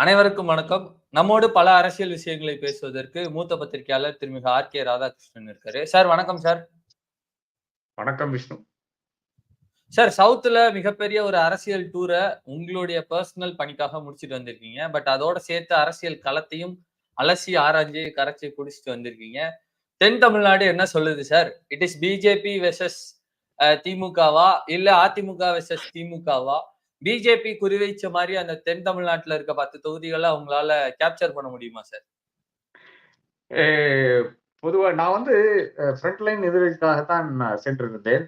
அனைவருக்கும் வணக்கம். நம்மோடு பல அரசியல் விஷயங்களை பேசுவதற்கு மூத்த பத்திரிகையாளர் திருமிகு ஆர் கே ராதாகிருஷ்ணன் இருக்காரு. சார் வணக்கம் சார். வணக்கம் விஷ்ணு. சார் சவுத்துல மிகப்பெரிய ஒரு அரசியல் டூரை உங்களுடைய பர்சனல் பணிக்காக முடிச்சிட்டு வந்திருக்கீங்க. பட் அதோட சேர்த்து அரசியல் களத்தையும் அலசி ஆராய்ஞ்சு கரைச்சி குடிச்சிட்டு வந்திருக்கீங்க. தென் தமிழ்நாடு என்ன சொல்லுது sir? It is BJP versus திமுகவா? இல்ல அதிமுக வெர்சஸ் திமுகவா? பிஜேபி குறிவைச்ச மாதிரி அந்த தென் தமிழ்நாட்டுல இருக்க பத்து தொகுதிகளை அவங்களால கேப்சர் பண்ண முடியுமா சார் பொதுவாக நான் வந்து ஃப்ரண்ட் லைன் எதிர்க்காகத்தான் சென்றிருந்தேன்.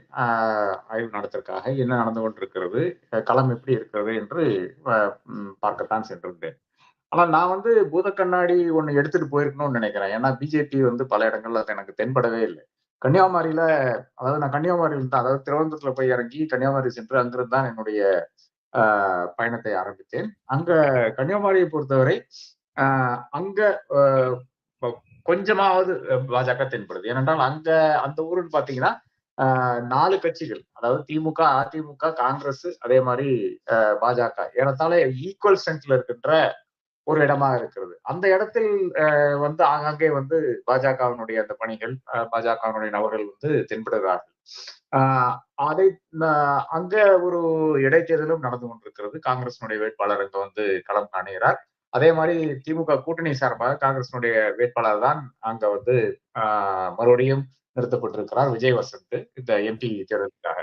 ஆய்வு நடத்திற்காக என்ன நடந்து கொண்டிருக்கிறது களம் எப்படி இருக்கிறது என்று பார்க்கத்தான் சென்றிருந்தேன். ஆனால் நான் வந்து பூத கண்ணாடி ஒன்று எடுத்துட்டு போயிருக்கணும்னு நினைக்கிறேன். ஏன்னா பிஜேபி வந்து பல இடங்கள்ல அது எனக்கு தென்படவே இல்லை. கன்னியாகுமரியில அதாவது நான் கன்னியாகுமரியில் தான் அதாவது திருவனந்தபுரத்துல போய் இறங்கி கன்னியாகுமரி சென்று அங்கிருந்து தான் என்னுடைய பயணத்தை ஆரம்பித்தேன். அங்க கன்னியாகுமரியை பொறுத்தவரை அங்க கொஞ்சமாவது பாஜக தென்படுது. ஏனென்றால் அங்க அந்த ஊருன்னு பாத்தீங்கன்னா நாலு கட்சிகள் அதாவது திமுக அதிமுக காங்கிரஸ் அதே மாதிரி பாஜக ஏறத்தாழ ஈக்குவல் ஸ்ட்ரென்த்ல இருக்கின்ற ஒரு இடமா இருக்கிறது. அந்த இடத்தில் வந்து ஆங்காங்கே வந்து பாஜகவினுடைய அந்த பணிகள் பாஜகவினுடைய நபர்கள் வந்து தென்படுகிறார்கள். அதை அங்க ஒரு இடைத்தேர்தலும் நடந்து கொண்டிருக்கிறது. காங்கிரசினுடைய வேட்பாளர் அங்க வந்து களம் காணுகிறார். அதே மாதிரி திமுக கூட்டணி சார்பாக காங்கிரசினுடைய வேட்பாளர் தான் அங்க வந்து மறுபடியும் நிறுத்தப்பட்டிருக்கிறார் விஜய் வசந்த் இந்த எம்பி தேர்தலுக்காக.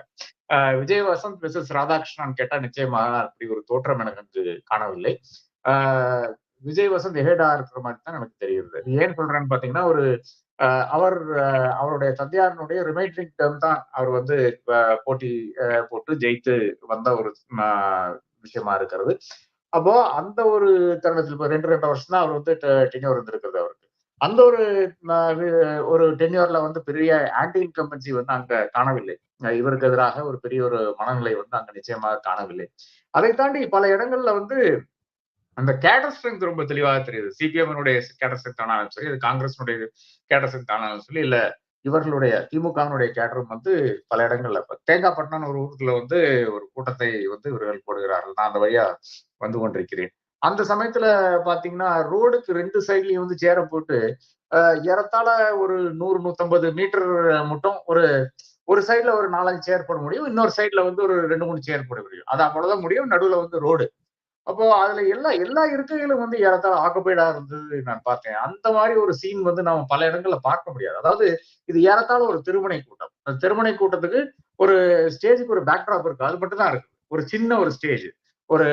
விஜய் வசந்த் மிஸ்எஸ் ராதாகிருஷ்ணன் கேட்டா நிச்சயமாக அப்படி ஒரு தோற்றம் எனக்கு அங்கு காணவில்லை. விஜய் வசந்த் ஹெடா இருக்கிற மாதிரி தான் எனக்கு தெரிகிறது ஏன் சொல்றேன்னு பாத்தீங்கன்னா ஒரு அவர் அவருடைய தந்தையாரனுடைய ரிமைண்டரிங் டேர்ம் தான் அவர் வந்து போட்டி போட்டு ஜெயித்து வந்த ஒரு விஷயமா இருக்கிறது. அப்போ அந்த ஒரு தருணத்தில் இப்போ ரெண்டு ரெண்டு வருஷம் தான் அவர் வந்து டென்யூர் இருந்திருக்கிறது அவருக்கு. அந்த ஒரு ஒரு டென்யூர்ல வந்து பெரிய ஆன்டி இன்கம்பன்சி வந்து அங்க காணவில்லை. இவருக்கு எதிராக ஒரு பெரிய ஒரு மனநிலை வந்து அங்க நிச்சயமாக காணவில்லை. அதை தாண்டி பல இடங்கள்ல வந்து அந்த கேடர் ஸ்ட்ரென்த் ரொம்ப தெளிவாக தெரியுது. சிபிஎம்னுடைய கேடர் ஸ்ட்ரென்த் ஆனாலும் சரி அது காங்கிரஸினுடைய கேடர் ஸ்ட்ரென்த் ஆனாலும் சரி இல்ல இவர்களுடைய திமுகவினுடைய கேடரும் வந்து பல இடங்கள்ல இப்ப தேங்காய்பட்டினம் ஒரு ஊருக்குள்ள வந்து ஒரு கூட்டத்தை வந்து இவர்கள் போடுகிறார்கள். நான் அந்த வழியா வந்து கொண்டிருக்கிறேன். அந்த சமயத்துல பாத்தீங்கன்னா ரோடுக்கு ரெண்டு சைட்லயும் வந்து சேர போட்டு ஏறத்தாழ ஒரு நூறு நூத்தம்பது மீட்டர் மட்டும் ஒரு ஒரு சைட்ல ஒரு நாலஞ்சு சேர் போட முடியும். இன்னொரு சைட்ல வந்து ஒரு ரெண்டு மூணு சேர் போட முடியும். அது அவ்வளவுதான் முடியும். நடுவுல வந்து ரோடு. அப்போ அதுல எல்லா எல்லா இருக்கைகளும் வந்து ஏறத்தாழ ஆக்குபைடா இருந்தது நான் பார்த்தேன். அந்த மாதிரி ஒரு சீன் வந்து நம்ம பல இடங்கள்ல பார்க்க முடியாது. அதாவது இது ஏறத்தாழ ஒரு திருமணை கூட்டம். அந்த திருமணை கூட்டத்துக்கு ஒரு ஸ்டேஜுக்கு ஒரு பேக்ட்ராப் இருக்கு. அது மட்டும் தான் இருக்கு. ஒரு சின்ன ஒரு ஸ்டேஜ் ஒரு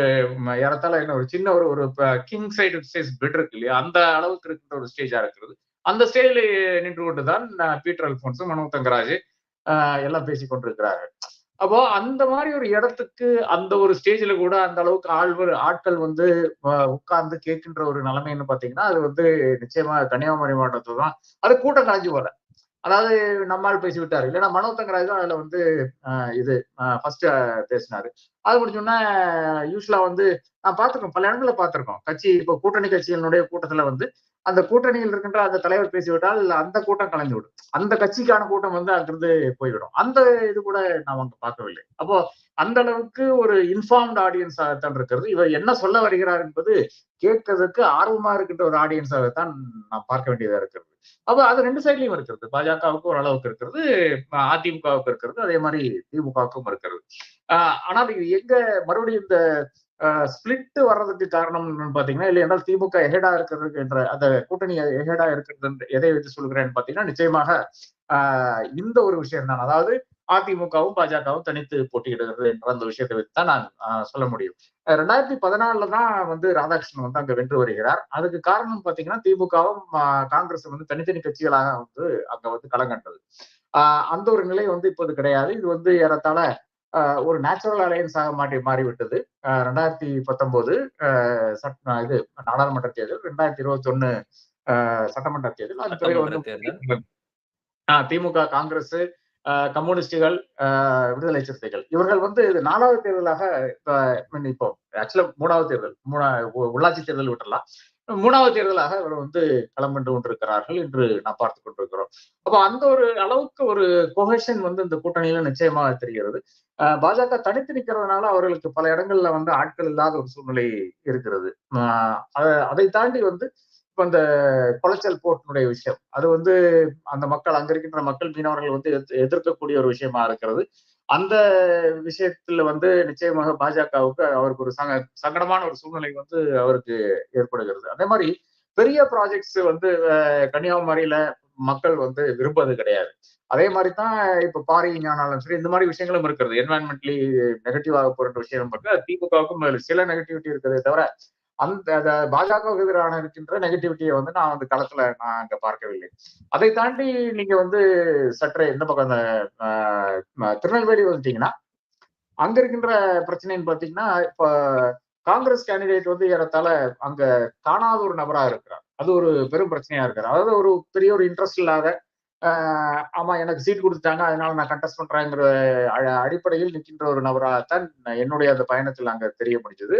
ஏறத்தாழ என்ன ஒரு சின்ன ஒரு ஒரு கிங் சைடு ஸ்டேஜ் பெட் இருக்கு இல்லையா? அந்த அளவுக்கு இருக்கின்ற ஒரு ஸ்டேஜா இருக்கிறது. அந்த ஸ்டேஜில் நின்று கொண்டு தான் பீட்டர் அல்போன்ஸும் மனோ தங்கராஜ் எல்லாம் பேசி கொண்டிருக்கிறார்கள். அப்போ அந்த மாதிரி ஒரு இடத்துக்கு அந்த ஒரு ஸ்டேஜ்ல கூட அந்த அளவுக்கு ஆழ்வர் ஆட்கள் வந்து உட்கார்ந்து கேட்கின்ற ஒரு நிலைமைன்னு பாத்தீங்கன்னா அது வந்து நிச்சயமா கன்னியாகுமரி மாவட்டத்துல தான் அது கூட்டம் கலைஞ்சு போல. அதாவது நம்மால் பேசி விட்டாரு இல்லைன்னா மனோ தங்கராஜ் தான் அதுல வந்து இது ஃபர்ஸ்ட் பேசினாரு. அது முடிச்சோன்னா யூஸ்வலா வந்து நான் பார்த்திருக்கோம் பல இடங்களில் பார்த்துருக்கோம். கட்சி இப்போ கூட்டணி கட்சிகளுடைய கூட்டத்துல வந்து அந்த கூட்டணியில் இருக்கின்ற அந்த தலைவர் பேசிவிட்டால் அந்த கூட்டம் கலைந்து விடும் அந்த கட்சிக்கான கூட்டம் வந்து அங்கிருந்து போய்விடும். அந்த இது கூட நாம் அங்க பார்க்கவில்லை. அப்போ அந்த அளவுக்கு ஒரு இன்ஃபார்ம்டு ஆடியன்ஸாகத்தான் இருக்கிறது. இவர் என்ன சொல்ல வருகிறார் என்பது கேட்கறதுக்கு ஆர்வமா இருக்கின்ற ஒரு ஆடியன்ஸாகத்தான் நாம் பார்க்க வேண்டியதா இருக்கிறது. அப்போ அது ரெண்டு சைட்லயும் இருக்கிறது. பாஜகவுக்கு ஒரு அளவுக்கு இருக்கிறது அதிமுகவுக்கு இருக்கிறது அதே மாதிரி திமுகவுக்கும் இருக்கிறது. ஆஹ் ஆனால் இது எங்க மறுபடியும் இந்த ஸ்பிளிட் வர்றதுக்கு காரணம் பாத்தீங்கன்னா இல்லை என்றால் திமுக எஹெடா இருக்கிறது என்ற அந்த கூட்டணி எஹெடா இருக்கிறது எதை வச்சு சொல்கிறேன்னு பாத்தீங்கன்னா நிச்சயமாக இந்த ஒரு விஷயம் தான் அதாவது அதிமுகவும் பாஜகவும் தனித்து போட்டியிடுகிறது என்ற அந்த விஷயத்தை வச்சு தான் நான் சொல்ல முடியும். ரெண்டாயிரத்தி பதினாலுல தான் வந்து ராதாகிருஷ்ணன் வந்து அங்க வென்று வருகிறார். அதுக்கு காரணம் பாத்தீங்கன்னா திமுகவும் காங்கிரஸ் வந்து தனித்தனி கட்சிகளாக வந்து அங்க வந்து களங்கண்டது அந்த ஒரு நிலை வந்து இப்போது கிடையாது. இது வந்து ஏறத்தாழ ஒரு நேச்சுரல் அலையன்ஸாக மாற்றி மாறிவிட்டது. ரெண்டாயிரத்தி பத்தொன்பது இது நாடாளுமன்ற தேர்தல் ரெண்டாயிரத்தி இருபத்தி ஒண்ணு சட்டமன்ற தேர்தல். அது பிறகு வந்து திமுக காங்கிரஸ் கம்யூனிஸ்டுகள் விடுதலை சிறுத்தைகள். இவர்கள் வந்து இது நாலாவது தேர்தலாக இப்போ ஆக்சுவலா மூணாவது தேர்தல் மூணா உள்ளாட்சி தேர்தல் விட்டுலாம் மூணாவது தேர்தலாக இவர் வந்து களம் கொண்டிருக்கிறார்கள் என்று நான் பார்த்து கொண்டிருக்கிறோம். அப்போ அந்த ஒரு அளவுக்கு ஒரு கொஹஷன் வந்து இந்த கூட்டணியில நிச்சயமாக தெரிகிறது. பாஜக தனித்து நிற்கிறதுனால அவர்களுக்கு பல இடங்கள்ல வந்து ஆட்கள் இல்லாத ஒரு சூழ்நிலை இருக்கிறது. அதை தாண்டி வந்து அந்த இந்த குளச்சல் போர்ட்டினுடைய விஷயம். அது வந்து அந்த மக்கள் அங்க இருக்கின்ற மக்கள் மீனவர்கள் வந்து எதிர்க்கக்கூடிய ஒரு விஷயமா இருக்கிறது. அந்த விஷயத்துல வந்து நிச்சயமாக பாஜகவுக்கு அவருக்கு ஒரு சங்க சங்கடமான ஒரு சூழ்நிலை வந்து அவருக்கு ஏற்படுகிறது. அதே மாதிரி பெரிய ப்ராஜெக்ட்ஸ் வந்து கன்னியாகுமரியில மக்கள் வந்து விரும்புவது கிடையாது. அதே மாதிரி தான் இப்ப பாரி ஞானாலும் சரி இந்த மாதிரி விஷயங்களும் இருக்கிறது. என்வாயன்மெண்ட்லி நெகட்டிவாக போற விஷயம் இருக்கு. திமுகவுக்கும் சில நெகட்டிவிட்டி இருக்கிறதே தவிர அந்த பாஜகவுக்கு எதிரான இருக்கின்ற நெகட்டிவிட்டியை வந்து நான் அந்த களத்துல நான் அங்க பார்க்கவில்லை. அதை தாண்டி நீங்க வந்து சற்றே எந்த பக்கம் அந்த திருநெல்வேலி வந்துட்டீங்கன்னா அங்க இருக்கின்ற பிரச்சனைன்னு பாத்தீங்கன்னா இப்ப காங்கிரஸ் கேண்டிடேட் வந்து ஏறத்தால அங்க காணாத ஒரு நபரா இருக்கிறார். அது ஒரு பெரும் பிரச்சனையா இருக்கிறார். அதாவது ஒரு பெரிய ஒரு இன்ட்ரெஸ்ட் இல்லாத ஆமா எனக்கு சீட் கொடுத்துட்டாங்க. அதனால நான் கண்டஸ்ட் பண்றேங்கிற அடிப்படையில் நிற்கின்ற ஒரு நபராகத்தான் என்னுடைய அந்த பயணத்தில் அங்க தெரிய முடிஞ்சது.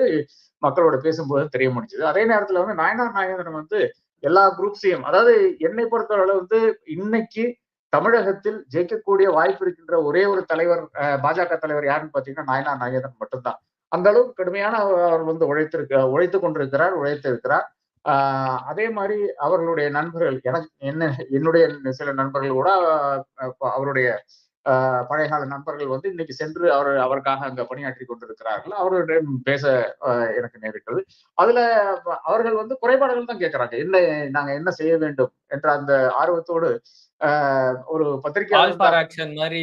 மக்களோட பேசும்போது தெரிய முடிஞ்சது. அதே நேரத்துல வந்து நாயனார் நாகேந்திரன் வந்து எல்லா குரூப்ஸையும் அதாவது என்னை பொறுத்தவரை வந்து இன்னைக்கு தமிழகத்தில் ஜெயிக்கக்கூடிய வாய்ப்பு இருக்கின்ற ஒரே ஒரு தலைவர் பாஜக தலைவர் யாருன்னு பாத்தீங்கன்னா நாயனார் நாகேந்திரன் மட்டும்தான். அந்த அளவுக்கு கடுமையான அவர் வந்து உழைத்திருக்க உழைத்து கொண்டிருக்கிறார் உழைத்திருக்கிறார். அதே மாதிரி அவர்களுடைய நண்பர்கள் எனக்கு என்ன என்னுடைய சில நண்பர்கள் கூட அவருடைய பழையகால நண்பர்கள் வந்து இன்னைக்கு சென்று அவர் அவருக்காக அங்க பணியாற்றி கொண்டிருக்கிறார்கள். அவருடன் பேச எனக்கு நேரிட்டது. அதுல அவர்கள் வந்து குறைபாடுகள் தான் கேட்கறாங்க. என்ன நாங்க என்ன செய்ய வேண்டும் என்ற அந்த ஆர்வத்தோடு ஒரு பத்திரிகை மாதிரி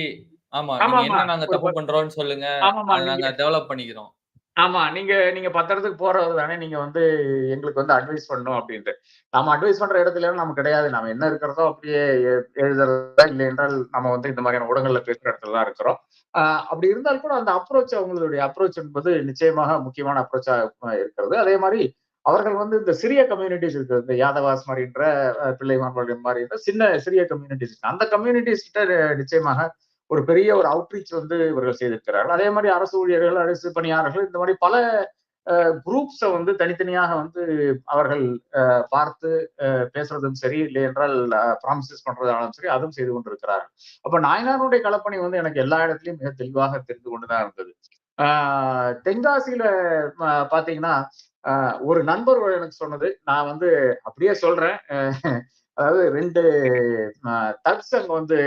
ஆமா என்ன நாங்க தப்பு பண்றோம்னு சொல்லுங்க. நாங்க டெவலப் பண்ணிக்கிறோம். ஆமா நீங்க நீங்க பத்திரத்துக்கு போறது தானே நீங்க வந்து எங்களுக்கு வந்து அட்வைஸ் பண்ணும் அப்படின்ட்டு. நாம அட்வைஸ் பண்ற இடத்துல நம்ம கிடையாது. நம்ம என்ன இருக்கிறதோ அப்படியே எழுதுறதா இல்லை என்றால் நம்ம வந்து இந்த மாதிரியான ஊடகங்கள்ல பேசுற இடத்துல தான் இருக்கிறோம். அப்படி இருந்தால் கூட அந்த அப்ரோச் அவங்களுடைய அப்ரோச் என்பது நிச்சயமாக முக்கியமான அப்ரோச்சா இருக்கிறது. அதே மாதிரி அவர்கள் வந்து இந்த சிறிய கம்யூனிட்டிஸ் இருக்கு இந்த யாதவாஸ் மாதிரின்ற பிள்ளை மாதிரி சின்ன சிறிய கம்யூனிட்டிஸ் அந்த கம்யூனிட்டிஸ் கிட்ட நிச்சயமாக ஒரு பெரிய ஒரு அவுட்ரீச் வந்து இவர்கள் செய்திருக்கிறார்கள். அதே மாதிரி அரசு ஊழியர்கள் அரசு பணியாளர்கள் இந்த மாதிரி பல குரூப்ஸை வந்து தனித்தனியாக வந்து அவர்கள் பார்த்து பேசுறதும் சரி இல்லை என்றால் ப்ராமிசஸ் பண்றதாலும் சரி அதுவும் செய்து கொண்டிருக்கிறார்கள். அப்ப நாயனாருடைய களப்பணி வந்து எனக்கு எல்லா இடத்துலயும் மிக தெளிவாக தெரிந்து கொண்டுதான் இருந்தது. ஆஹ் தென்காசியில பாத்தீங்கன்னா ஒரு நண்பர் எனக்கு சொன்னது. நான் வந்து அப்படியே சொல்றேன். அதாவது ரெண்டு தக்ஸ் அங்க வந்து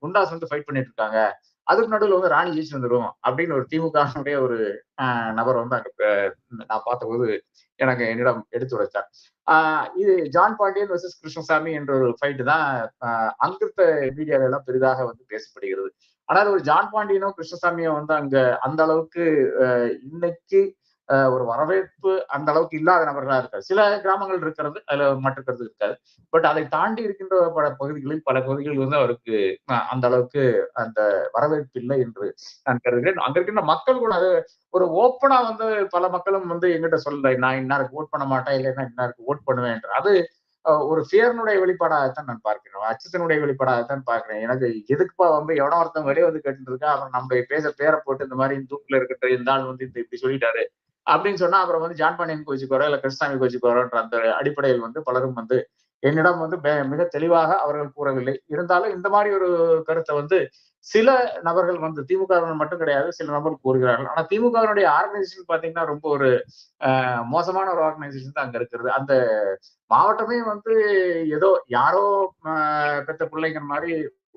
குண்டாஸ் வந்து ஃபைட் பண்ணிட்டு இருக்காங்க அதுக்கு நடுவில் வந்து ராணி ஜெயிச்சு வந்துடும் அப்படின்னு ஒரு திமுகவுடைய ஒரு நபர் வந்து அங்க நான் பார்த்தபோது எனக்கு என்னிடம் எடுத்து உரைச்சார். ஆஹ் இது ஜான் பாண்டியன் வர்சஸ் கிருஷ்ணசாமி என்ற ஒரு ஃபைட்டு தான் அங்கிருத்த மீடியால எல்லாம் பெரிதாக வந்து பேசப்படுகிறது. ஆனால் ஒரு ஜான் பாண்டியனும் கிருஷ்ணசாமியோ வந்து அங்க அந்த அளவுக்கு இன்னைக்கு ஒரு வரவேற்பு அந்த அளவுக்கு இல்லாத நபர்களா இருக்காது. சில கிராமங்கள் இருக்கிறது அதுல மாற்றுக்கிறது இருக்காது. பட் அதை தாண்டி இருக்கின்ற பல பகுதிகளில் பல பகுதிகளில் வந்து அவருக்கு அந்த அளவுக்கு அந்த வரவேற்பு இல்லை என்று நான் கருதுகிறேன். அங்க இருக்கின்ற மக்கள் கூட அது ஒரு ஓப்பனா வந்து பல மக்களும் வந்து எங்கிட்ட சொல்லலை நான் இன்னாருக்கு ஓட் பண்ண மாட்டேன் இல்லைன்னா இன்னாருக்கு ஓட் பண்ணுவேன் என்று. அது ஒரு ஃபியர்னுடைய வெளிப்பாடாகத்தான் நான் பார்க்கிறேன். அச்சத்தினுடைய வெளிப்பாடாகத்தான் பார்க்கிறேன். எனக்கு எதுக்குப்பா வந்து எவனோ ஒருத்தன் வெளியே வந்து கேட்டுருக்கா அவன் நம்ம நம்மளுடைய பேச பேரை போட்டு இந்த மாதிரி தூக்கில் இருக்கிற இந்த ஆள் வந்து இந்த இப்படி சொல்லிட்டாரு. அப்படின்னு சொன்னா அப்புறம் வந்து ஜான் பாண்டியன் கோச்சிக்கோரோ இல்ல கிருஷ்ணாமி கோச்சிக்கோரோன்ற அந்த அடிப்படையில் வந்து பலரும் வந்து என்னிடம் வந்து மிக தெளிவாக அவர்கள் கூறவில்லை. இருந்தாலும் இந்த மாதிரி ஒரு கருத்தை வந்து சில நபர்கள் வந்து திமுக மட்டும் கிடையாது சில நபர்கள் கூறுகிறார்கள். ஆனா திமுகவினுடைய ஆர்கனைசேஷன் பாத்தீங்கன்னா ரொம்ப ஒரு மோசமான ஒரு ஆர்கனைசேஷன் தான் அங்க இருக்கிறது. அந்த மாவட்டமே வந்து ஏதோ யாரோ பெற்ற பிள்ளைங்கிற மாதிரி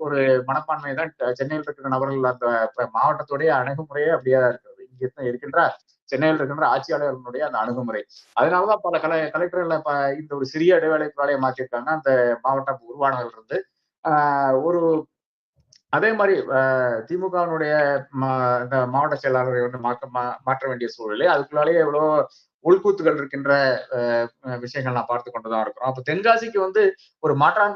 ஒரு மனப்பான்மை தான் சென்னையில் இருக்கிற நபர்கள் அந்த மாவட்டத்துடைய அணுகுமுறையே அப்படியே இருக்கிறது. இங்க இருக்கின்ற சென்னையில் இருக்கின்ற ஆட்சியாளர்களுடைய அந்த அணுகுமுறை. அதனாலதான் பல கலை கலெக்டர்களை இந்த ஒரு சிறிய இடைவேளைக்குள்ளாலே மாற்றிருக்காங்க. அந்த மாவட்டம் உருவானதுல இருந்து ஒரு அதே மாதிரி திமுகவினுடைய இந்த மாவட்ட செயலாளரை வந்து மாற்ற மாற்ற வேண்டிய சூழ்நிலை அதுக்குள்ளாலேயே எவ்வளோ உள்கூத்துகள் இருக்கின்ற விஷயங்கள் நான் பார்த்து கொண்டுதான் இருக்கிறோம். அப்போ தென்காசிக்கு வந்து ஒரு மாற்றான்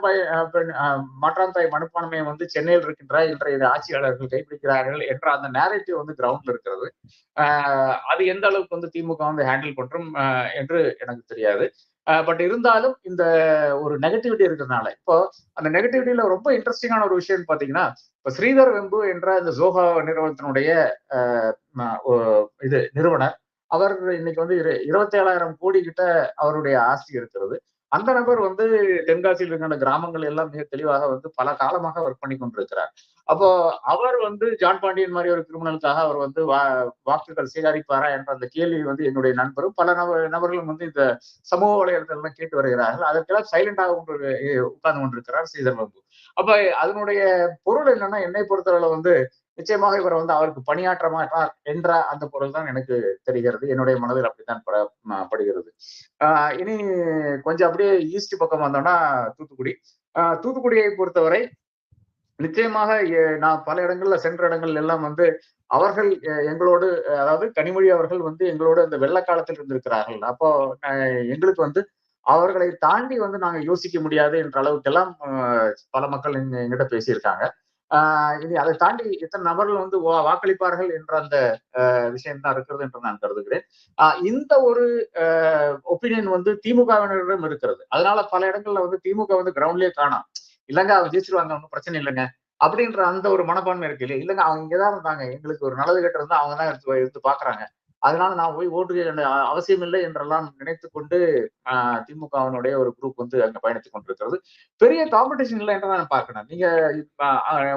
தாய் மனுப்பான்மையை வந்து சென்னையில் இருக்கின்ற இன்றைய ஆட்சியாளர்கள் கைப்பிடிக்கிறார்கள் என்ற அந்த நேரட்டிவ் வந்து கிரவுண்ட்ல இருக்கிறது. அது எந்த அளவுக்கு வந்து திமுக வந்து ஹேண்டில் பண்றோம் என்று எனக்கு தெரியாது. பட் இருந்தாலும் இந்த ஒரு நெகட்டிவிட்டி இருக்கிறதுனால இப்போ அந்த நெகட்டிவிட்டியில ரொம்ப இன்ட்ரெஸ்டிங்கான ஒரு விஷயம் பாத்தீங்கன்னா இப்ப ஸ்ரீதர் வெம்பு என்ற இந்த ஜோஹா நிறுவனத்தினுடைய இது நிறுவனர் அவர் இன்னைக்கு வந்து இருபத்தி ஏழாயிரம் கோடி கிட்ட அவருடைய ஆஸ்தி இருக்கிறது. அந்த நபர் வந்து தென்காசியில் இருக்கின்ற கிராமங்கள் எல்லாம் மிக தெளிவாக வந்து பல காலமாக ஒர்க் பண்ணி கொண்டிருக்கிறார். அப்போ அவர் வந்து ஜான் பாண்டியன் மாதிரி ஒரு கிரிமினலுக்காக அவர் வந்து வா- வாக்குகள் சேகரிப்பாரா என்ற அந்த கேள்வி வந்து என்னுடைய நண்பரும் பல நபர் நபர்களும் வந்து இந்த சமூக வலைதளத்தில் கேட்டு வருகிறார்கள். அதற்கெல்லாம் சைலண்டாக உட்கார்ந்து கொண்டிருக்கிறார் ஸ்ரீதர் பாபு அப்ப அதனுடைய பொருள் என்னன்னா என்னை பொறுத்தவரை வந்து நிச்சயமாக இவர் வந்து அவருக்கு பணியாற்ற மாட்டார் என்ற அந்த பொருள் தான் எனக்கு தெரிகிறது. என்னுடைய மனதில் அப்படித்தான் பட படுகிறது. ஆஹ் இனி கொஞ்சம் அப்படியே ஈஸ்ட் பக்கம் வந்தோம்னா தூத்துக்குடி. ஆஹ் தூத்துக்குடியை பொறுத்தவரை நிச்சயமாக நான் பல இடங்கள்ல சென்ற இடங்கள் எல்லாம் வந்து அவர்கள் எங்களோடு அதாவது கனிமொழி அவர்கள் வந்து எங்களோடு அந்த வெள்ள காலத்தில் இருந்திருக்கிறார்கள். அப்போ அஹ், எங்களுக்கு வந்து அவர்களை தாண்டி வந்து நாங்க யோசிக்க முடியாது என்ற அளவுக்கெல்லாம் பல மக்கள் எங்கிட்ட பேசியிருக்காங்க. ஆஹ் இனி அதை தாண்டி எத்தனை நபர்கள் வந்து வாக்களிப்பார்கள் என்ற அந்த விஷயம் தான் இருக்கிறது என்று நான் கருதுகிறேன். இந்த ஒரு ஒப்பீனியன் வந்து திமுகவினரிடம் இருக்கிறது. அதனால பல இடங்கள்ல வந்து திமுக வந்து கிரவுண்ட்லயே காணும். இல்லைங்க அவங்க ஜெயிச்சிருவாங்க ஒன்றும் பிரச்சனை இல்லைங்க. அப்படின்ற அந்த ஒரு மனப்பான்மை இருக்கு இல்லையா? இல்லைங்க அவங்க இங்கதான் இருந்தாங்க. எங்களுக்கு ஒரு நல்லது கெட்டு இருந்தா அவங்க தான் எடுத்து எடுத்து பாக்குறாங்க அதனால நான் போய் ஓட்டு அவசியம் இல்லை என்றெல்லாம் நினைத்து கொண்டு திமுகவினுடைய ஒரு குரூப் வந்து அங்க பயணித்துக் கொண்டிருக்கிறது. பெரிய காம்படிஷன் இல்லை என்று நான் பார்க்கணும் நீங்க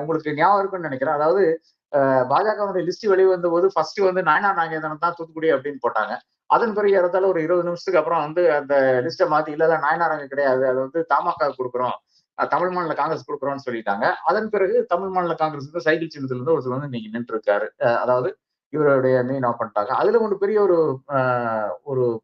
உங்களுக்கு ஞாபகம் இருக்குன்னு நினைக்கிறேன். அதாவது பாஜகவுடைய லிஸ்ட் வெளிவந்த போது ஃபர்ஸ்ட் வந்து நாயனா நாகேந்திரன் தான் தூத்துக்குடி அப்படின்னு போட்டாங்க. அதன் பிறகு ஏறத்தாழ ஒரு இருபது நிமிஷத்துக்கு அப்புறம் வந்து அந்த லிஸ்ட்டை மாத்தி இல்ல இல்ல நாயனார் அங்க கிடையாது. அது வந்து தமாக கொடுக்குறோம். தமிழ் மாநில காங்கிரஸ் கொடுக்குறோம்னு சொல்லிட்டாங்க. அதன் பிறகு தமிழ் மாநில காங்கிரஸ் வந்து சைக்கிள் சின்னத்துல இருந்து ஒருத்தர் வந்து இன்னைக்கு நின்று இருக்காரு அஹ் அதாவது இவருடைய மெயின் ஆஃப் பண்ணிட்டாங்க அதுல ஒன்று பெரிய ஒரு ஒரு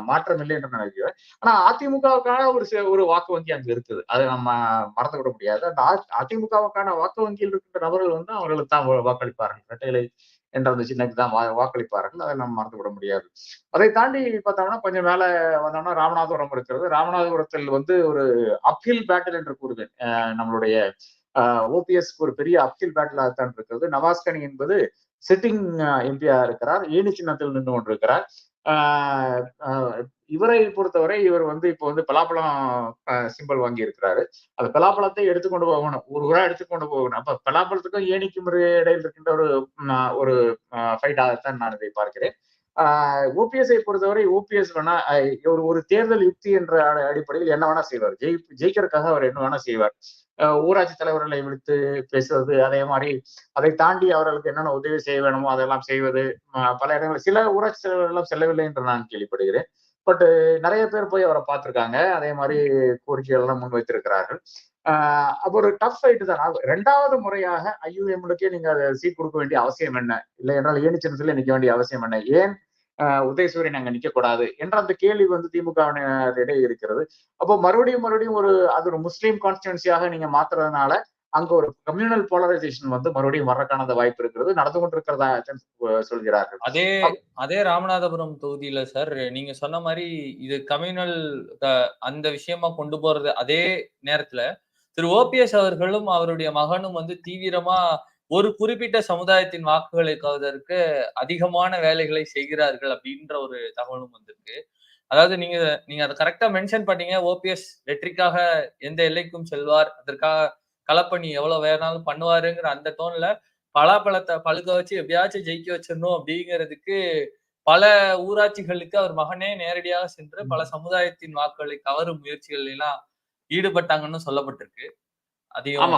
மாற்றம் இல்லை என்று நினைக்கிறேன். ஆனா அதிமுகவுக்கான ஒரு சில ஒரு வாக்கு வங்கி அங்க இருக்குது. அதை நம்ம மறந்து விட முடியாது. அந்த அதிமுகவுக்கான வாக்கு வங்கியில் இருக்கின்ற நபர்கள் வந்து அவர்களுக்கு தான் வாக்களிப்பார்கள். இரட்டைகளை என்ற அந்த சின்னக்கு தான் வா- வாக்களிப்பார்கள். அதை நம்ம மறந்து விட முடியாது. அதை தாண்டி பார்த்தோம்னா கொஞ்சம் மேல வந்தோம்னா ராமநாதபுரம் இருக்கிறது. ராமநாதபுரத்தில் வந்து ஒரு அப்ஹில் பேட்டில் என்று கூறுவேன். அஹ் நம்மளுடைய ஓபிஎஸ்க்கு ஒரு பெரிய அப்ஹில் பேட்டிலாக தான் இருக்கிறது. நவாஸ்கனி என்பது சிட்டிங் எம்பியா uh, இருக்கிறார் ஏணி சின்னத்தில் நின்று கொண்டிருக்கிறார். ஆஹ் ஆஹ் இவரை பொறுத்தவரை இவர் வந்து இப்போ வந்து பலாப்பழம் சிம்பிள் வாங்கி இருக்கிறாரு அந்த பலாப்பழத்தை எடுத்துக்கொண்டு போகணும். ஒரு ஊரா எடுத்துக்கொண்டு போகணும். அப்ப பலாப்பழத்துக்கும் ஏனிக்கும் இடையில் இருக்கின்ற ஒரு ம், ஒரு ஃபைட்டாகத்தான் நான் இதை பார்க்கிறேன். ஓபிஎஸ்ஐ பொறுத்தவரை ஓபிஎஸ் வேணா ஒரு ஒரு தேர்தல் யுக்தி என்ற அடிப்படையில் என்ன வேணா செய்வார். ஜெயி ஜெயிக்கிறதுக்காக அவர் என்ன வேணா செய்வார். ஊராட்சி தலைவர்களை விடுத்து பேசுவது அதே மாதிரி அதை தாண்டி அவர்களுக்கு என்னென்ன உதவி செய்ய வேணுமோ அதெல்லாம் செய்வது பல இடங்களில் சில ஊராட்சி தலைவர்கள் எல்லாம் செல்லவில்லை என்று நான் கேள்விப்படுகிறேன். பட் நிறைய பேர் போய் அவரை பார்த்துருக்காங்க. அதே மாதிரி கோரிக்கைகள் எல்லாம் முன்வைத்திருக்கிறார்கள். அப்போ ஒரு டஃப் ஃபைட்டு தான். ரெண்டாவது முறையாக ஐயூஎம்லுக்கே நீங்க அதை சீட் கொடுக்க வேண்டிய அவசியம் என்ன? இல்லை என்றால் ஏணி சின்னத்தில் நிற்க வேண்டிய அவசியம் என்ன? ஏன் உதயசூரியன் அங்க நிக்க கூடாது என்ற அந்த கேள்வி வந்து திமுகவினரிடையே இருக்கிறது. அப்போ மறுபடியும் மறுபடியும் ஒரு அது ஒரு முஸ்லீம் கான்ஸ்டிடுவன்சியாக நீங்க மாத்துறதுனால அங்க ஒரு கம்யூனல் போலரைசேஷன் வந்து மறுபடியும் வர்றதுக்கான வாய்ப்பு இருக்கிறது. நடந்து கொண்டிருக்கிறதா சொல்கிறார்கள். அதே அதே ராமநாதபுரம் தொகுதியில சார் நீங்க சொன்ன மாதிரி இது கம்யூனல் அந்த விஷயமா கொண்டு போறது அதே நேரத்துல திரு. ஓபிஎஸ் அவர்களும் அவருடைய மகனும் வந்து தீவிரமா ஒரு குறிப்பிட்ட சமுதாயத்தின் வாக்குகளை காவதற்கு அதிகமான வேலைகளை செய்கிறார்கள் அப்படின்ற ஒரு தகவலும் வந்திருக்கு. அதாவது நீங்க நீங்க அதை கரெக்டா மென்ஷன் பண்ணீங்க. ஓபிஎஸ் வெற்றிக்காக எந்த எல்லைக்கும் செல்வார். அதற்காக களப்பணி எவ்வளவு வேணாலும் பண்ணுவாருங்கிற அந்த டோன்ல பலாப்பழத்தை பழுக்க வச்சு எப்படியாச்சும் ஜெயிக்க வச்சிடணும் அப்படிங்கிறதுக்கு பல ஊராட்சிகளுக்கு அவர் மகனே நேரடியாக சென்று பல சமுதாயத்தின் வாக்குகளை கவரும் முயற்சிகள் எல்லாம் ஈடுபட்டாங்கன்னு சொல்லப்பட்டிருக்கு. அதையும்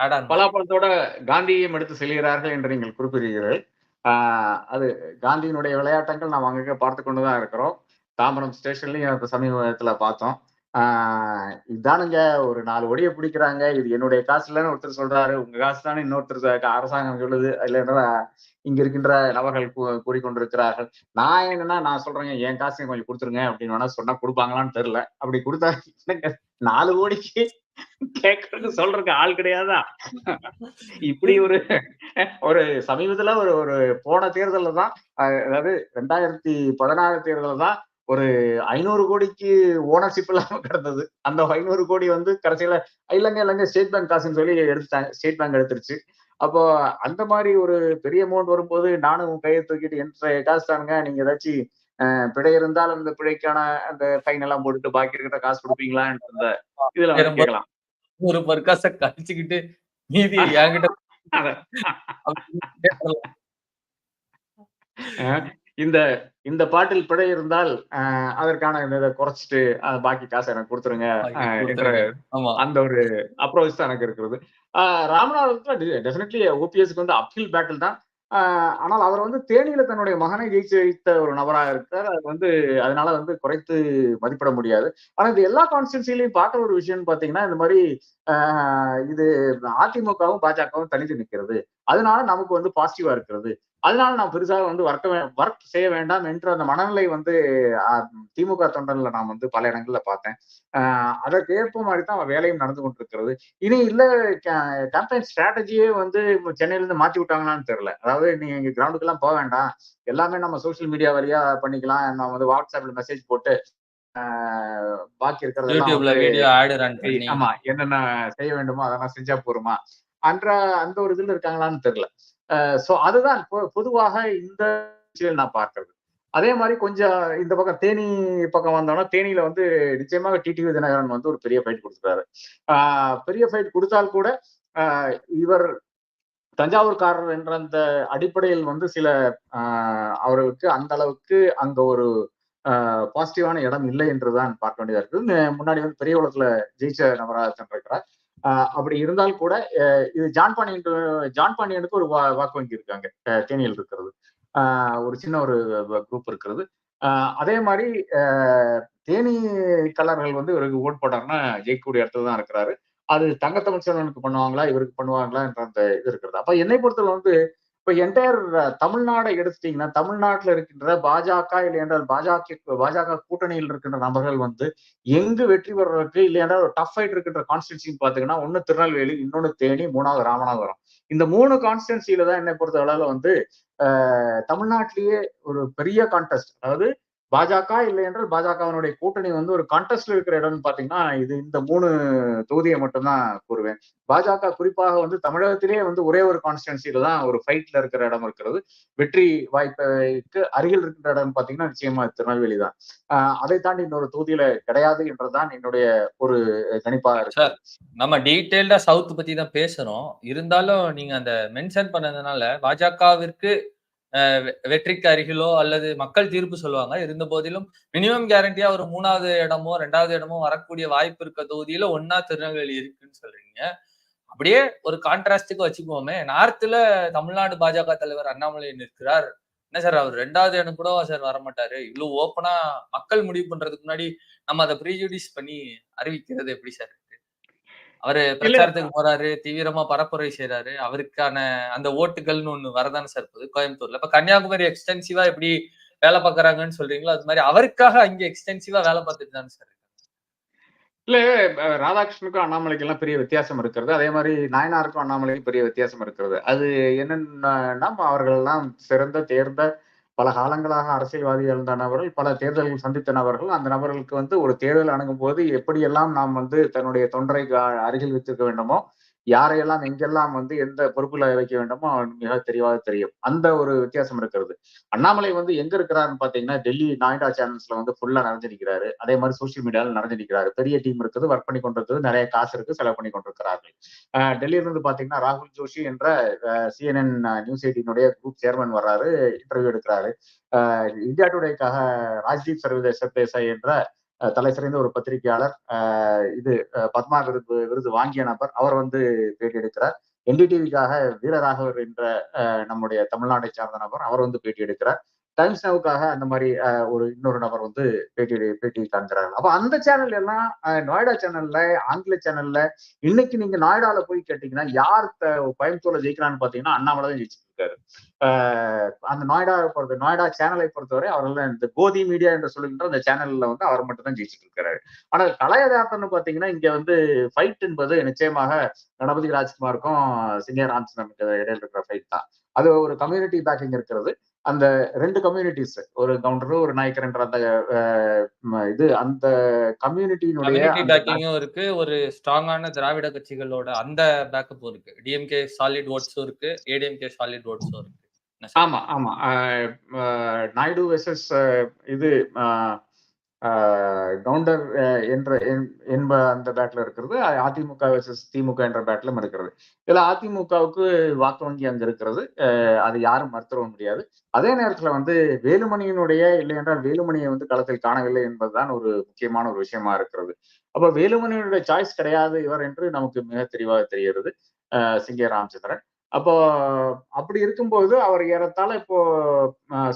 பலாப்பழத்தோட காந்தியையும் எடுத்து செல்கிறார்கள் என்று நீங்கள் குறிப்பிடுகிறீர்கள். ஆஹ் அது காந்தியினுடைய விளையாட்டங்கள் நாம் அங்கங்க பார்த்து கொண்டுதான் இருக்கிறோம். தாம்பரம் ஸ்டேஷன்லயும் இப்ப சமீபத்துல பார்த்தோம். ஆஹ் இதானுங்க ஒரு நாலு ஒடியை பிடிக்கிறாங்க. இது என்னுடைய காசு இல்லைன்னு ஒருத்தர் சொல்றாரு. உங்க காசு தானே இன்னொருத்தர் அரசாங்கம் சொல்லுது. இல்லைன்னா இங்க இருக்கின்ற நபர்கள் கூ- கூறிக்கொண்டிருக்கிறார்கள். நான் என்னன்னா நான் சொல்றேங்க என் காசையும் கொஞ்சம் கொடுத்துருங்க அப்படின்னு வேணா சொன்னா கொடுப்பாங்களான்னு தெரியல. அப்படி கொடுத்தா என்னங்க நாலு கோடிக்கு கேட்கறதுக்கு சொல்றதுக்கு ஆள் கிடையாதா? இப்படி ஒரு ஒரு சமீபத்துல ஒரு ஒரு போன தேர்தல்ல தான் அதாவது ரெண்டாயிரத்தி பதினாறு தேர்தல்ல தான் ஒரு ஐநூறு கோடிக்கு ஓனர்ஷிப் இல்லாம கிடந்தது. அந்த ஐநூறு கோடி வந்து கடைசியில இல்லைங்க இல்லைங்க ஸ்டேட் பேங்க் காசுன்னு சொல்லி எடுத்துட்டாங்க ஸ்டேட் பேங்க் எடுத்துருச்சு. அப்போ அந்த மாதிரி ஒரு பெரிய அமௌண்ட் வரும்போது நானும் கையை தூக்கிட்டு என்ற காசு தானுங்க நீங்க ஏதாச்சும் பிழை இருந்தால் அந்த பிழைக்கான அந்த ஃபைன் எல்லாம் போட்டுட்டு பாக்கி இருக்கிற காசு கொடுப்பீங்களான்னு அந்த இதுல கேட்கலாம் ஒரு பர்காச கழிச்சுக்கிட்டு மீதி என்கிட்ட இந்த இந்த பாட்டில் பிழை இருந்தால் அதற்கான இதை குறைச்சிட்டு பாக்கி காசை எனக்கு கொடுத்துருங்க அந்த ஒரு அப்ரோச் தான் எனக்கு இருக்கிறது ஆஹ் ராமநாதபுரத்துல டெஃபினெட்லி ஓபிஎஸ்க்கு வந்து அப்ஹில் பேட்டில் தான் ஆனால் அவர் வந்து தேனியில தன்னுடைய மகனை ஜெயிச்சு வைத்த ஒரு நபராக இருக்கார். அது வந்து அதனால வந்து குறைத்து மதிப்பிட முடியாது. ஆனா இது எல்லா கான்ஸ்டியூன்சிலையும் பார்க்குற ஒரு விஷயம்னு பாத்தீங்கன்னா இந்த மாதிரி ஆஹ் இது அதிமுகவும் பாஜகவும் தனித்து நிற்கிறது. அதனால நமக்கு வந்து பாசிட்டிவா இருக்கிறது. அதனால நான் பெருசாக வந்து ஒர்க்க ஒர்க் செய்ய வேண்டாம் என்ற அந்த மனநிலை வந்து திமுக தொண்டர்ல நான் வந்து பல இடங்கள்ல பார்த்தேன். அதற்கு ஏற்ப மாதிரி தான் வேலையும் நடந்து கொண்டிருக்கிறது. இனி இல்ல கேம்பெயின் ஸ்ட்ராட்டஜியே வந்து இப்ப சென்னையில இருந்து மாத்தி விட்டாங்களான்னு தெரியல. அதாவது நீங்க இங்க கிரவுண்டுக்கு எல்லாம் போக வேண்டாம். எல்லாமே நம்ம சோஷியல் மீடியா வழியா பண்ணிக்கலாம். நம்ம வந்து வாட்ஸ்அப்ல மெசேஜ் போட்டு ஆஹ் பாக்கி பண்ணி. ஆமா என்னென்ன செய்ய வேண்டுமோ அதெல்லாம் செஞ்சா போருமா அன்ற அந்த ஒரு இதுல இருக்காங்களான்னு தெரியல. சோ அதுதான் பொதுவாக இந்த நான் பார்க்கறது. அதே மாதிரி கொஞ்சம் இந்த பக்கம் தேனி பக்கம் வந்தோம்னா தேனியில வந்து நிச்சயமாக டிடிவி தினகரன் வந்து ஒரு பெரிய ஃபைட் கொடுத்துருக்காரு. ஆஹ் பெரிய ஃபைட் கொடுத்தால் கூட ஆஹ் இவர் தஞ்சாவூர்காரர் என்ற அந்த அடிப்படையில் வந்து சில ஆஹ் அவர்களுக்கு அந்த அளவுக்கு அங்க ஒரு பாசிட்டிவான இடம் இல்லை என்றுதான் பார்க்க வேண்டியதா இருக்குது. முன்னாடி வந்து பெரிய உலகத்துல ஜெயிச்ச நபராக இருக்கிறார். அப்படி இருந்தால் கூட இது ஜான் பாண்டியன் ஜான் பாண்டியனுக்கு ஒரு வா- வாக்கு வங்கி இருக்காங்க தேனியில் இருக்கிறது. ஆஹ் ஒரு சின்ன ஒரு குரூப் இருக்கிறது. ஆஹ் அதே மாதிரி ஆஹ் தேனி கலர்கள் வந்து இவருக்கு ஓட் போட்டாருன்னா ஜெயிக்கக்கூடிய இடத்துல தான் இருக்கிறாரு. அது தங்கத்தமிழ் செல்வனுக்கு பண்ணுவாங்களா இவருக்கு பண்ணுவாங்களா என்ற அந்த இது இருக்கிறது. அப்ப என்னை பொறுத்தவரை வந்து இப்ப என்டையர் தமிழ்நாடை எடுத்துட்டீங்கன்னா தமிழ்நாட்டில் இருக்கின்ற பாஜக இல்லை என்றால் பாஜக பாஜக கூட்டணியில் இருக்கின்ற நபர்கள் வந்து எங்கு வெற்றி பெறறதுக்கு இல்லை என்றால் ஒரு டஃப் ஃபைட் இருக்கின்ற கான்ஸ்டியூன்சின்னு பாத்தீங்கன்னா ஒன்று திருநெல்வேலி இன்னொன்னு தேனி மூணாவது ராமநாதபுரம். இந்த மூணு கான்ஸ்டியூன்சியில தான் என்னை பொறுத்த அளவுல வந்து தமிழ்நாட்டிலேயே ஒரு பெரிய கான்டெஸ்ட் அதாவது பாஜக இல்லை என்றால் பாஜகவினுடைய கூட்டணி வந்து ஒரு கான்டெஸ்ட்ல இருக்கிற இடம்னு பாத்தீங்கன்னா இது இந்த மூணு தொகுதியை மட்டும்தான் கூறுவேன். பாஜக குறிப்பாக வந்து தமிழகத்திலேயே வந்து ஒரே ஒரு கான்ஸ்டன்சில தான் ஒரு ஃபைட்ல இருக்கிற இடம் இருக்கிறது. வெற்றி வாய்ப்புக்கு அருகில் இருக்கிற இடம் பாத்தீங்கன்னா நிச்சயமா திருநெல்வேலி தான். ஆஹ் அதை தாண்டி இன்னொரு தொகுதியில கிடையாது என்றுதான் என்னுடைய ஒரு கணிப்பாக இருக்கு. சார் நம்ம டீட்டெயில்டா சவுத் பத்தி தான் பேசுறோம் இருந்தாலும் நீங்க அந்த மென்ஷன் பண்ணதுனால பாஜகவிற்கு வெற்றிக்கு அருகிலோ அல்லது மக்கள் தீர்ப்பு சொல்லுவாங்க. இருந்த போதிலும் மினிமம் கேரண்டியா ஒரு மூணாவது இடமோ ரெண்டாவது இடமோ வரக்கூடிய வாய்ப்பு இருக்க தொகுதியில ஒன்னா திருநெல்வேலி இருக்குன்னு சொல்றீங்க. அப்படியே ஒரு கான்ட்ராஸ்டுக்கு வச்சுக்குவோமே நார்த்ல தமிழ்நாடு பாஜக தலைவர் அண்ணாமலை நிற்கிறார். என்ன சார் அவர் ரெண்டாவது இடம் கூட சார் வரமாட்டாரு? இவ்வளவு ஓப்பனா மக்கள் முடிவு பண்றதுக்கு முன்னாடி நம்ம அதை ப்ரீஜுடிஸ் பண்ணி அறிவிக்கிறது எப்படி சார்? அவரு பிரச்சாரத்துக்கு போறாரு தீவிரமா பரப்புரை செய்யறாரு அவருக்கான அந்த ஓட்டுகள்னு ஒண்ணு வரதானே சார் போகுது கோயம்புத்தூர்ல. இப்ப கன்னியாகுமரி எக்ஸ்டென்சிவா எப்படி வேலை பாக்குறாங்கன்னு சொல்றீங்களோ? அது மாதிரி அவருக்காக அங்க எக்ஸ்டென்சிவா வேலை பார்த்துட்டு தானே சார். இல்ல ராதாகிருஷ்ணனுக்கும் அண்ணாமலைக்கு எல்லாம் பெரிய வித்தியாசம் இருக்கிறது. அதே மாதிரி நாயனாருக்கும் அண்ணாமலைக்கும் பெரிய வித்தியாசம் இருக்கிறது. அது என்னன்னா அவர்கள் எல்லாம் சிறந்த தேர்ந்த பல காலங்களாக அரசியல்வாதிகள் இருந்த நபர்கள் பல தேர்தல்கள் சந்தித்த நபர்கள் அந்த நபர்களுக்கு வந்து ஒரு தேர்தல் அணுகும் போது எப்படியெல்லாம் நாம் வந்து தன்னுடைய தொண்டரை அருகில் வைத்திருக்க வேண்டுமோ யாரையெல்லாம் எங்கெல்லாம் வந்து எந்த பொறுப்புல வைக்க வேண்டுமோ மிக தெளிவாக தெரியும். அந்த ஒரு வித்தியாசம் இருக்கிறது. அண்ணாமலை வந்து எங்க இருக்கிறாருன்னு பாத்தீங்கன்னா டெல்லி நாய்டா சேனல்ஸ்ல வந்து ஃபுல்லா நிறைஞ்சு நிற்கிறாரு அதே மாதிரி சோசியல் மீடியாவில் நிறைஞ்சு நிற்கிறாரு பெரிய டீம் இருக்குது ஒர்க் பண்ணி கொண்டிருக்குது நிறைய காசு இருக்கு செலவு பண்ணி கொண்டிருக்கிறார்கள். அஹ் டெல்லியில இருந்து பாத்தீங்கன்னா ராகுல் ஜோஷி என்ற சிஎன்என் நியூஸ் எயிட்டினுடைய குரூப் சேர்மன் வர்றாரு இன்டர்வியூ எடுக்கிறாரு. இந்தியா டுடேக்காக ராஜ்தீப் சர்வதேச சர்தேசாய் என்ற தலை சிறந்த ஒரு பத்திரிகையாளர். அஹ், இது அஹ், பத்மா விருது விருது வாங்கிய நபர். அவர் வந்து பேட்டி எடுக்கிறார் என்டிடிவிக்காக வீரராகவர் என்ற அஹ், நம்முடைய தமிழ்நாட்டை சார்ந்த நபர். அவர் வந்து பேட்டி எடுக்கிறார் டைம்ஸ் நவுக்காக அந்த மாதிரி ஒரு இன்னொரு நபர் வந்து பேட்டி பேட்டி காண்கிறார்கள் அப்ப அந்த சேனல் எல்லாம் நொய்டா சேனல்ல ஆங்கில சேனல்ல இன்னைக்கு நீங்க நொய்டால போய் கேட்டீங்கன்னா யார் கோயம்புத்தூர்ல ஜெயிக்கிறான்னு பாத்தீங்கன்னா அண்ணாமலை தான் ஜெயிச்சு இருக்காரு அந்த நொய்டா பொறுத்த நொய்டா சேனலை பொறுத்தவரை அவர்கள் இந்த கோதி மீடியா என்று சொல்லுகின்ற அந்த சேனல்ல வந்து அவர் மட்டும் தான் ஜெயிச்சுட்டு இருக்காரு ஆனால் கலையதார்த்தம்னு பாத்தீங்கன்னா இங்க வந்து ஃபைட் என்பது நிச்சயமாக கணபதி ராஜ்குமாருக்கும் சினியர் ராமச்சந்திரனுக்கு இடையில இருக்கிற ஃபைட் தான். அது ஒரு கம்யூனிட்டி பேக்கிங் இருக்கிறது. அந்த ரெண்டு கம்யூனிட்டிஸ் ஒரு கவுண்டர் ஒரு நாயக்கர் என்ற அந்த இது அந்த கம்யூனிட்டியினுடைய இருக்கு. ஒரு ஸ்ட்ராங்கான திராவிட கட்சிகளோட அந்த பேக்கப்பும் இருக்கு. டிஎம்கே சாலிட் ஓட்ஸும் இருக்கு. ஏடிஎம்கே சாலிட் ஓட்ஸும் இருக்கு? ஆமா ஆமா. நாயுடு வெர்சஸ் இது கவுண்டர் என்ற என்ப அந்த பேட்டில் இருக்கிறது. அதிமுக வர்சஸ் திமுக என்ற பேட்டிலும் இருக்கிறது. இதில் அதிமுகவுக்கு வாக்கு வங்கி அங்கே இருக்கிறது. அது யாரும் மறுத்துட முடியாது. அதே நேரத்தில் வந்து வேலுமணியினுடைய இல்லை என்றால் வேலுமணியை வந்து களத்தில் காணவில்லை என்பதுதான் ஒரு முக்கியமான ஒரு விஷயமா இருக்கிறது. அப்போ வேலுமணியினுடைய சாய்ஸ் கிடையாது இவர் என்று நமக்கு மிக தெளிவாக தெரிகிறது. சிங்கே ராமச்சந்திரன். அப்போ அப்படி இருக்கும்போது அவர் ஏறத்தாழ இப்போ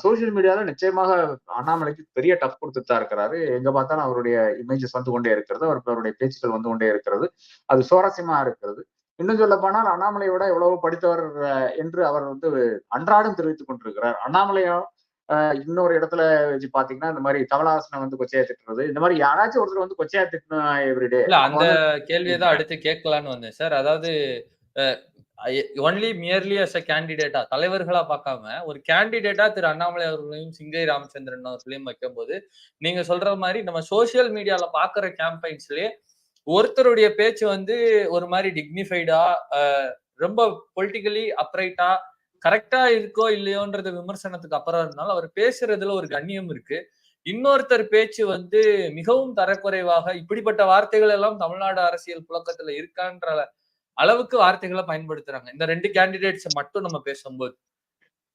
சோசியல் மீடியால நிச்சயமாக அண்ணாமலைக்கு பெரிய டஃப் கொடுத்துட்டு தான் இருக்கிறாரு. எங்க பார்த்தாலும் அவருடைய இமேஜஸ் வந்து கொண்டே இருக்கிறது அவர் அவருடைய பேச்சுக்கள் வந்து கொண்டே இருக்கிறது. அது சுவாரஸ்யமா இருக்கிறது. இன்னும் சொல்ல போனால் அண்ணாமலையோட எவ்வளவு படித்தவர் என்று அவர் வந்து அன்றாடம் தெரிவித்துக் கொண்டிருக்கிறார். அண்ணாமலையோ இன்னொரு இடத்துல வச்சு பாத்தீங்கன்னா இந்த மாதிரி கமலஹாசனை வந்து கொச்சையா திட்டுறது இந்த மாதிரி யாராச்சும் ஒருத்தர் வந்து கொச்சையா திட்டணும் எவ்ரிடே இல்ல அந்த கேள்வியை தான் அடுத்து கேட்கலான்னு வந்தேன் சார். அதாவது ஒன்லி மியர்லி அஸ் அ கேண்டிடேட்டா தலைவர்களா பார்க்காம ஒரு கேண்டிடேட்டா திரு அண்ணாமலை அவர்களையும் சிங்கை ராமச்சந்திரன் அவர்களையும் வைக்கும் போது நீங்க சொல்ற மாதிரி நம்ம சோசியல் மீடியால பாக்குற கேம்பெயின்ஸ்லயே ஒருத்தருடைய பேச்சு வந்து ஒரு மாதிரி டிக்னிஃபைடா ரொம்ப பொலிட்டிக்கலி அப்ரைட்டா கரெக்டா இருக்கோ இல்லையோன்றது விமர்சனத்துக்கு அப்புறம் இருந்தாலும் அவர் பேசுறதுல ஒரு கண்ணியம் இருக்கு. இன்னொருத்தர் பேச்சு வந்து மிகவும் தரக்குறைவாக இப்படிப்பட்ட வார்த்தைகள் எல்லாம் தமிழ்நாடு அரசியல் புழக்கத்துல இருக்கான்ற அளவுக்கு வார்த்தைகளை பயன்படுத்துறாங்க. இந்த ரெண்டு கேண்டிடேட்ஸ் மட்டும் நம்ம பேசும்போது.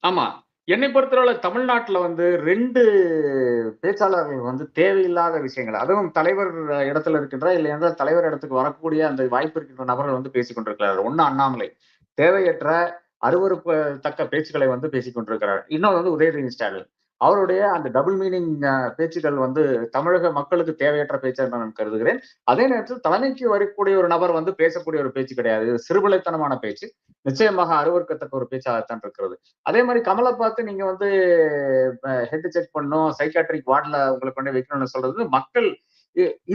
ஆமா. என்னை பொறுத்தளவுல தமிழ்நாட்டுல வந்து ரெண்டு பேச்சாளர்கள் வந்து தேவையில்லாத விஷயங்கள். அதுவும் தலைவர் இடத்துல இருக்கின்ற இல்லை என்றால் தலைவர் இடத்துக்கு வரக்கூடிய அந்த வாய்ப்பு இருக்கின்ற நபர்கள் வந்து பேசிக்கொண்டிருக்கிறார் ஒன்னு அண்ணாமலை. தேவையற்ற அருவறுப்பு தக்க பேச்சுக்களை வந்து பேசிக்கொண்டிருக்கிறார் இன்னொரு வந்து உதயநிதி ஸ்டாலின். அவருடைய அந்த டபுள் மீனிங் பேச்சுகள் வந்து தமிழக மக்களுக்கு தேவையற்ற பேச்சா நான் கருதுகிறேன். அதே நேரத்தில் தலைமைக்கு வரக்கூடிய ஒரு நபர் வந்து பேசக்கூடிய ஒரு பேச்சு கிடையாது. சிறுபிளைத்தனமான பேச்சு. நிச்சயமாக அருவறுக்கத்தக்க ஒரு பேச்சாகத்தான் இருக்கிறது. அதே மாதிரி கமலை பார்த்து நீங்க வந்து ஹெட் செக் பண்ணும் சைக்காட்ரிக் வார்டில் உங்களை கொண்டு வைக்கணும்னு சொல்றது மக்கள்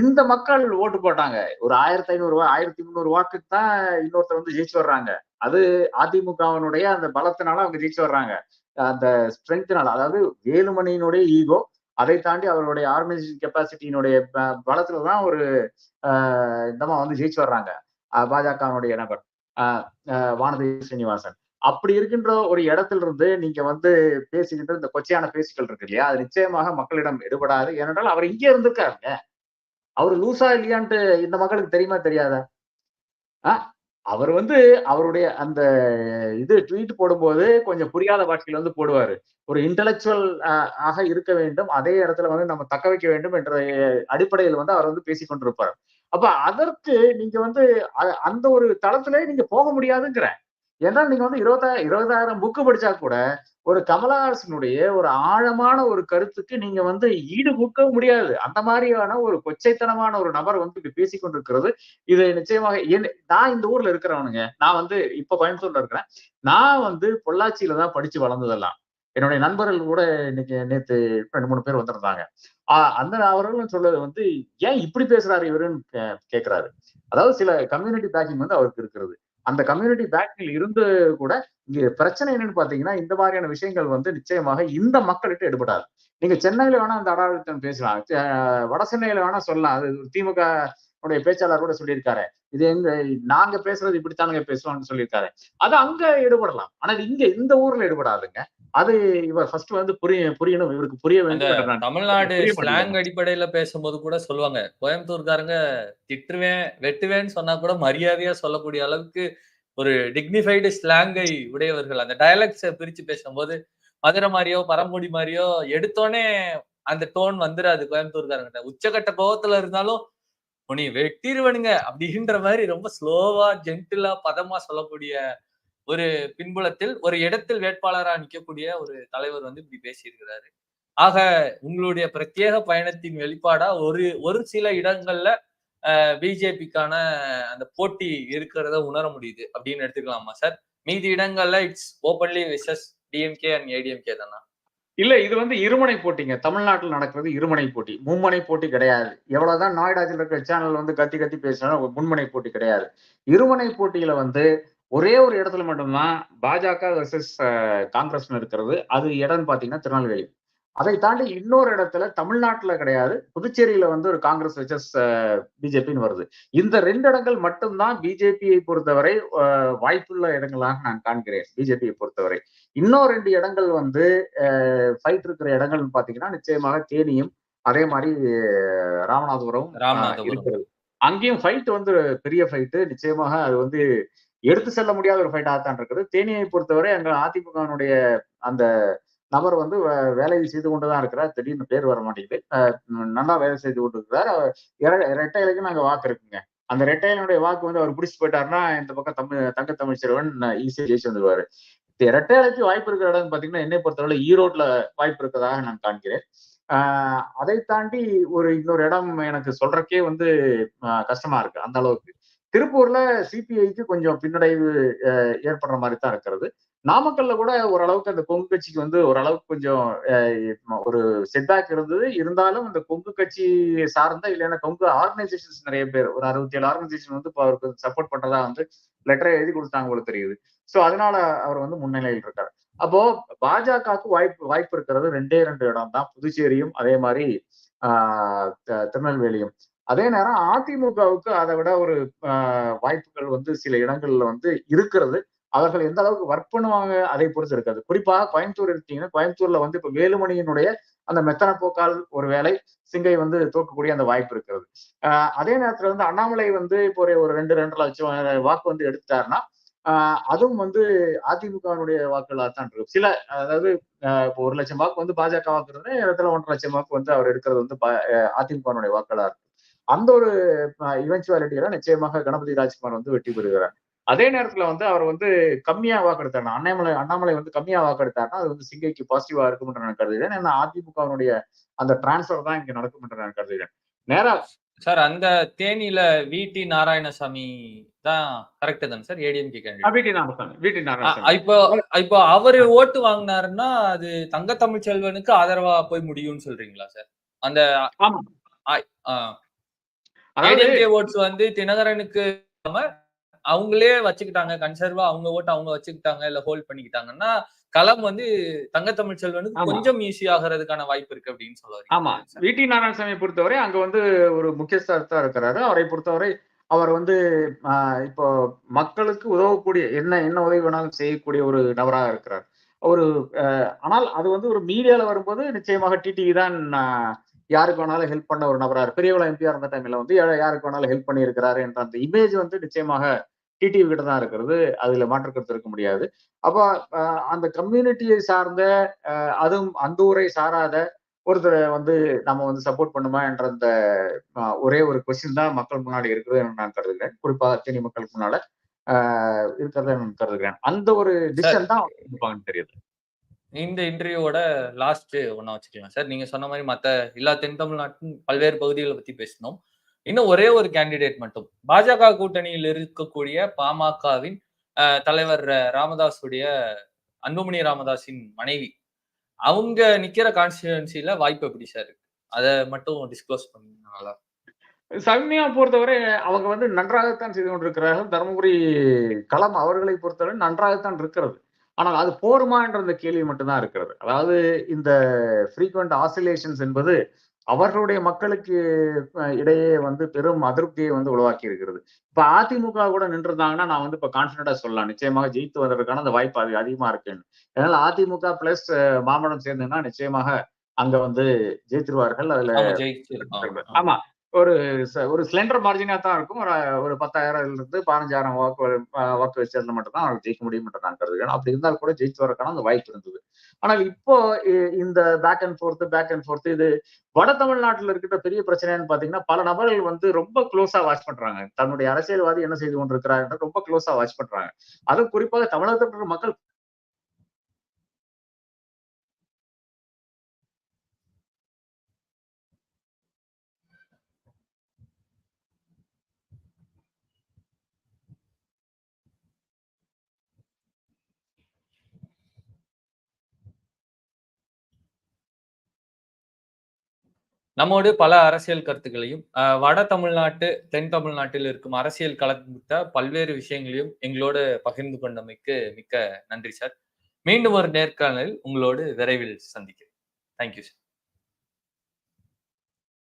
இந்த மக்கள் ஓட்டு போட்டாங்க. ஒரு ஆயிரத்தி ஐநூறு ஆயிரத்தி முந்நூறு வாக்குக்கு தான் இன்னொருத்தர் வந்து ஜெயிச்சு வர்றாங்க. அது அதிமுகவினுடைய அந்த பலத்தினால அவங்க ஜெயிச்சு வர்றாங்க. அந்த ஸ்ட்ரென்த்னால அதாவது வேலுமணியினுடைய ஈகோ அதை தாண்டி அவருடைய ஆர்கனைசேஷன் கெப்பாசிட்டியினுடைய பலத்துல தான் ஒரு இந்தமா வந்து ஜெயிச்சு வர்றாங்க. பாஜகனுடைய நபர் வானதி சீனிவாசன். அப்படி இருக்கின்ற ஒரு இடத்துல இருந்து நீங்க வந்து பேசுகின்ற இந்த கொச்சையான பேச்சுக்கள் இருக்கு இல்லையா? அது நிச்சயமாக மக்களிடம் எடுபடாது. ஏனென்றால் அவர் இங்கே இருந்திருக்காருங்க. அவர் லூசா இல்லையான்ட்டு இந்த மக்களுக்கு தெரியுமா தெரியாதா? அவர் வந்து அவருடைய அந்த இது ட்வீட் போடும்போது கொஞ்சம் புரியாத வாழ்க்கையில் வந்து போடுவாரு. ஒரு இன்டலெக்சுவல் ஆக இருக்க வேண்டும். அதே இடத்துல வந்து நம்ம தக்க வைக்க வேண்டும் என்ற அடிப்படையில் வந்து அவர் வந்து பேசிக்கொண்டிருப்பார் அப்ப அதற்கு நீங்க வந்து அந்த ஒரு தளத்திலே நீங்க போக முடியாதுங்கிற. ஏன்னா நீங்க வந்து இருபதா இருபதாயிரம் புக்கு படிச்சா கூட ஒரு கமலஹாசனுடைய ஒரு ஆழமான ஒரு கருத்துக்கு நீங்க வந்து ஈடு கொடுக்க முடியாது. அந்த மாதிரியான ஒரு கொச்சைத்தனமான ஒரு நபர் வந்து இப்ப பேசிக்கொண்டிருக்கிறது இது நிச்சயமாக என் நான் இந்த ஊர்ல இருக்கிறவனுங்க. நான் வந்து இப்ப கோயம்புத்தூர்ல இருக்கிறேன். நான் வந்து பொள்ளாச்சியில தான் படிச்சு வளர்ந்ததெல்லாம். என்னுடைய நண்பர்கள் கூட இன்னைக்கு நேத்து ரெண்டு மூணு பேர் வந்திருந்தாங்க. ஆஹ் அந்த அவர்களும் சொல்றது வந்து ஏன் இப்படி பேசுறாரு இவருன்னு கேட்கிறாரு அதாவது சில கம்யூனிட்டி பேக்கிங் வந்து அவருக்கு இருக்கிறது. அந்த கம்யூனிட்டி பேக்கில் இருந்து கூட இங்க பிரச்சனை என்னன்னு பாத்தீங்கன்னா இந்த மாதிரியான விஷயங்கள் வந்து நிச்சயமாக இந்த மக்கள்கிட்ட எடுபடாது. நீங்க சென்னையில வேணா அந்த அடாவடித்தம் பேசலாம். வட சென்னையில வேணா சொல்லலாம். அது திமுக உடைய பேச்சாளர் கூட சொல்லியிருக்காரு. இது எங்க நாங்க பேசுறது இப்படித்தானுங்க பேசுவோம்னு சொல்லியிருக்காரு. அது அங்க ஈடுபடலாம் ஆனா இங்க இந்த ஊர்ல ஈடுபடாதுங்க அது இவர் ஃபர்ஸ்ட் வந்து புரிய புரியணும். இவருக்கு புரிய வேண்டும் தமிழ்நாடு ஸ்லாங் அடிப்படையில பேசும்போது கூட சொல்லுவாங்க. கோயம்புத்தூர்காரங்க திட்டுவேன் வெட்டுவேன்னு சொன்னா கூட மரியாதையா சொல்லக்கூடிய அளவுக்கு ஒரு டிக்னிஃபைடு ஸ்லாங்கை உடையவர்கள். அந்த டயலக்ட்ஸை பிரிச்சு பேசும்போது மதுரை மாதிரியோ பரம்புடி மாதிரியோ எடுத்தோடனே அந்த டோன் வந்துடாது கோயம்புத்தூர்காரங்கிட்ட. உச்சகட்ட கோவத்துல இருந்தாலும் உனி வெட்டிடுவனுங்க அப்படின்ற மாதிரி ரொம்ப ஸ்லோவா ஜென்டிலா பதமா சொல்லக்கூடிய ஒரு பின்புலத்தில் ஒரு இடத்தில் வேட்பாளராக நிற்கக்கூடிய ஒரு தலைவர் வந்து இப்படி பேசியிருக்கிறாரு. ஆக உங்களுடைய பிரத்யேக பயணத்தின் வெளிப்பாடா ஒரு ஒரு சில இடங்கள்ல பிஜேபிக்கான அந்த போட்டி இருக்கிறத உணர முடியுது அப்படின்னு எடுத்துக்கலாமா சார்? மீதி இடங்கள்ல it's openly versus DMK and ADMK தானா? இல்ல இது வந்து இருமனை போட்டிங்க. தமிழ்நாட்டில் நடக்கிறது இருமனை போட்டி. மும்முனை போட்டி கிடையாது. எவ்வளவுதான் நாய்டாஜில் இருக்கிற சேனல் வந்து கத்தி கத்தி பேசினாலும் முன்மனை போட்டி கிடையாது. இருமனை போட்டியில வந்து ஒரே ஒரு இடத்துல மட்டும்தான் பாஜக வர்சஸ் காங்கிரஸ் இருக்கிறது. அது இடம்னு பாத்தீங்கன்னா திருநெல்வேலி. அதை தாண்டி இன்னொரு இடத்துல தமிழ்நாட்டுல கிடையாது புதுச்சேரியில வந்து ஒரு காங்கிரஸ் வச்சஸ் பிஜேபின்னு வருது. இந்த ரெண்டு இடங்கள் மட்டும்தான் பிஜேபியை பொறுத்தவரை வாய்ப்புள்ள இடங்களாக நான் காண்கிறேன் பிஜேபியை பொறுத்தவரை. இன்னும் ரெண்டு இடங்கள் வந்து ஃபைட் இருக்கிற இடங்கள்னு பாத்தீங்கன்னா நிச்சயமாக தேனியும் அதே மாதிரி ராமநாதபுரம். இருக்கிறது. அங்கேயும் ஃபைட் வந்து பெரிய ஃபைட்டு நிச்சயமாக அது வந்து எடுத்து செல்ல முடியாத ஒரு ஃபைட்டாக தான் இருக்குது. தேனியை பொறுத்தவரை அங்க அதிமுகவினுடைய அந்த நபர் வந்து வே- வேலை செய்து கொண்டு தான் இருக்கிறார். திடீர்னு பேர் வர மாட்டேங்குது. நல்லா வேலை செய்து கொண்டு இருக்கிறார் அவர் இர- இரட்டையிலைக்கு நாங்கள் வாக்கு இருக்குங்க. அந்த ரெட்டையனுடைய வாக்கு வந்து அவர் பிடிச்சி போயிட்டாருன்னா இந்த பக்கம் தமிழ் தங்க தமிழ்ச்சிறவன் ஈஸியாக ஜெயிச்சு வந்துருவாரு. இரட்டையாளுக்கு வாய்ப்பு இருக்கிற இடம் பாத்தீங்கன்னா என்னை பொறுத்தவரை ஈரோட்ல வாய்ப்பு இருக்கிறதாக நான் காண்கிறேன். ஆஹ் அதை தாண்டி ஒரு இன்னொரு இடம் எனக்கு சொல்றக்கே வந்து கஷ்டமா இருக்கு. அந்த அளவுக்கு. திருப்பூர்ல சிபிஐக்கு கொஞ்சம் பின்னடைவு ஏற்படுற மாதிரி தான் இருக்கிறது. நாமக்கல்ல கூட ஓரளவுக்கு அந்த கொங்கு கட்சிக்கு வந்து ஓரளவுக்கு கொஞ்சம் ஒரு செட்பேக் இருந்தது. இருந்தாலும் அந்த கொங்கு கட்சி சார்ந்த இல்லைன்னா கொங்கு ஆர்கனைசேஷன்ஸ் நிறைய பேர் ஒரு அறுபத்தி ஏழு ஆர்கனைசேஷன் வந்து இப்போ அவருக்கு சப்போர்ட் பண்றதா வந்து லெட்டரை எழுதி கொடுத்தாங்க போல தெரியுது. சோ அதனால அவர் வந்து முன்னிலையில் இருக்காரு. அப்போ பாஜகவுக்கு வாய்ப்பு வாய்ப்பு இருக்கிறது ரெண்டே ரெண்டு இடம் தான். புதுச்சேரியும் அதே மாதிரி ஆஹ் த- திருநெல்வேலியும். அதே நேரம் அதிமுகவுக்கு அதை விட ஒரு வாய்ப்புகள் வந்து சில இடங்கள்ல வந்து இருக்கிறது. அவர்கள் எந்த அளவுக்கு ஒர்க் பண்ணுவாங்க அதை பொறுத்து இருக்காது. குறிப்பாக கோயம்புத்தூர் எடுத்தீங்கன்னா கோயம்புத்தூர்ல வந்து இப்ப வேலுமணியினுடைய அந்த மெத்தன போக்கால் ஒரு வேலை சிங்கை வந்து தோக்கக்கூடிய அந்த வாய்ப்பு இருக்கிறது. அதே நேரத்துல வந்து அண்ணாமலை வந்து இப்போ ஒரு ஒரு ரெண்டு ரெண்டரை லட்சம் வாக்கு வந்து எடுத்தாருன்னா அதுவும் வந்து அதிமுகவினுடைய வாக்குகளாக தான் இருக்கும். சில அதாவது இப்போ ஒரு லட்சம் வாக்கு வந்து பாஜக வாக்குறது இடத்துல ஒன்றரை லட்சம் வாக்கு வந்து அவர் எடுக்கிறது வந்து பா- அதிமுகவினுடைய வாக்குகளா இருக்கு அந்த ஒரு இவென்ச்சுவாலிட்டியில நிச்சயமாக கணபதி ராஜ்குமார் வந்து வெற்றி பெறுகிறார். அதே நேரத்துல வந்து அவர் வந்து கம்மியா வாக்கெடுத்தாருன்னா அண்ணாமலை அண்ணாமலை வந்து கம்மியா வாக்கெடுத்தாருன்னா அது வந்து சிங்கைக்கு பாசிட்டிவா இருக்கும் என்று நான் கருதுகிறேன். ஏன்னா அதிமுகவினுடைய அந்த டிரான்ஸ்பர் தான் இங்க நடக்கும் என்று நான் கருதுகிறேன். நேரா சார் அந்த தேனியில விடி நாராயணசாமி தான் கரெக்ட் தானே சார்? ஏடிஎம்கே கேண்டிடேட் இப்போ இப்போ அவரு ஓட்டு வாங்கினாருன்னா அது தங்க தமிழ்ச்செல்வனுக்கு ஆதரவா போய் முடியும்னு சொல்றீங்களா சார்? அந்த ஆமா ஏடிஎம்கே ஓட்ஸ் வந்து தினகரனுக்கு அவங்களே வச்சுக்கிட்டாங்க கன்சர்வா அவங்க ஓட்டு அவங்க வச்சுக்கிட்டாங்க இல்ல ஹோல்ட் பண்ணிக்கிட்டாங்கன்னா களம் வந்து தங்க தமிழ்ச்செல்வனுக்கு ஆமா. கொஞ்சம் ஈஸி ஆகிறதுக்கான வாய்ப்பு இருக்கு அப்படின்னு சொல்ல ஆமா வரீங்க சார். விடி நாராயணசாமியை பொறுத்தவரை அங்க வந்து ஒரு முக்கியஸ்தா இருக்கிறாரு அவரை பொறுத்தவரை அவர் வந்து ஆஹ் இப்போ மக்களுக்கு உதவக்கூடிய என்ன என்ன உதவி வேணாலும் செய்யக்கூடிய ஒரு நபராக இருக்கிறார் ஒரு ஆனால் அது வந்து ஒரு மீடியால வரும்போது நிச்சயமாக டிடிவி தான் யாருக்கு வேணாலும் ஹெல்ப் பண்ண ஒரு நபரா இருக்கு பெரியவள எம்பியா இருந்த டைம்ல வந்து யாருக்கு வேணாலும் ஹெல்ப் பண்ணி இருக்கிறாரு என்ற அந்த இமேஜ் வந்து நிச்சயமாக டிடிவி கிட்ட தான் இருக்கிறது. அதுல மாற்று கருத்து இருக்க முடியாது. அப்போ அந்த கம்யூனிட்டியை சார்ந்த அதுவும் அந்த ஊரை சாராத ஒருத்தரை வந்து நம்ம வந்து சப்போர்ட் பண்ணுமா என்ற அந்த ஒரே ஒரு கொஸ்டின் தான் மக்கள் முன்னாடி இருக்குது என்று நான் கருதுகிறேன். குறிப்பாக தேனி மக்களுக்கு முன்னால ஆஹ் இருக்கிறத நான் கருதுகிறேன். அந்த ஒரு டிசிஷன் தான் தெரியுது. இந்த இன்டர்வியூவோட லாஸ்ட் ஒண்ணா வச்சுக்கலாம். சார் நீங்க சொன்ன மாதிரி மத்த எல்லா தென் தமிழ்நாட்டின் பல்வேறு பகுதிகளை பத்தி பேசினோம். இன்னும் ஒரே ஒரு கேண்டிடேட் மட்டும். பாஜக கூட்டணியில் இருக்கக்கூடிய பாமகவின் தலைவர் ராமதாஸுடைய அன்புமணி ராமதாஸின் மனைவி. அவங்க நிக்கிற கான்ஸ்டிடுவன்சில வாய்ப்பு எப்படி சார் இருக்கு? அதை மட்டும் டிஸ்க்ளோஸ் பண்ணீங்கன்னா நல்லா சௌமியா பொறுத்தவரை அவங்க வந்து நன்றாகத்தான் செய்து கொண்டிருக்கிறார்கள். தருமபுரி களம் அவர்களை பொறுத்தவரை நன்றாகத்தான் இருக்கிறது. ஆனால் அது போருமா என்ற அந்த கேள்வி மட்டும்தான் இருக்கிறது. அதாவது இந்த ஃப்ரீக்வெண்ட் ஆசிலேஷன்ஸ் என்பது அவர்களுடைய மக்களுக்கு இடையே வந்து பெரும் அதிருப்தியை வந்து உருவாக்கி இருக்கிறது. இப்ப அதிமுக கூட நின்றுருந்தாங்கன்னா நான் வந்து இப்ப கான்பிடண்டா சொல்லலாம். நிச்சயமாக ஜெயித்து வந்ததற்கான அந்த வாய்ப்பு அது அதிகமா இருக்குன்னு அதனால அதிமுக பிளஸ் மாமனம் சேர்ந்துன்னா நிச்சயமாக அங்க வந்து ஜெயித்திருவார்கள். அதுல ஆமா. ஒரு ஒரு சிலிண்டர் மார்ஜினா தான் இருக்கும். ஒரு ஒரு பத்தாயிரம்ல இருந்து பதினஞ்சாயிரம் வாக்கு வாக்கு வச்சிருந்தா மட்டும் தான் அவருக்கு ஜெயிக்க முடியும் என்று நான் கருதுகிறேன். அப்படி இருந்தால் கூட ஜெயிச்சு வரக்கான அந்த வாய்ப்பு இருந்தது. ஆனால் இப்போ இந்த back and forth back and forth இது வட தமிழ்நாட்டில் இருக்கிற பெரிய பிரச்சனைன்னு பார்த்தீங்கன்னா பல நபர்கள் வந்து ரொம்ப க்ளோஸா வாட்ச் பண்றாங்க. தன்னுடைய அரசியல்வாதி என்ன செய்து கொண்டிருக்கிறார் என்று ரொம்ப க்ளோஸாக வாட்ச் பண்றாங்க. அதுவும் குறிப்பாக தமிழகத்தில் மக்கள் நம்மோடு பல அரசியல் கருத்துக்களையும் வட தமிழ்நாட்டு தென் தமிழ்நாட்டில் இருக்கும் அரசியல் கலந்த பல்வேறு விஷயங்களையும் எங்களோடு பகிர்ந்து கொண்டமைக்கு மிக்க நன்றி சார். மீண்டும் ஒரு நேர்காணலில் உங்களோடு விரைவில் சந்திக்கிறேன். Thank you sir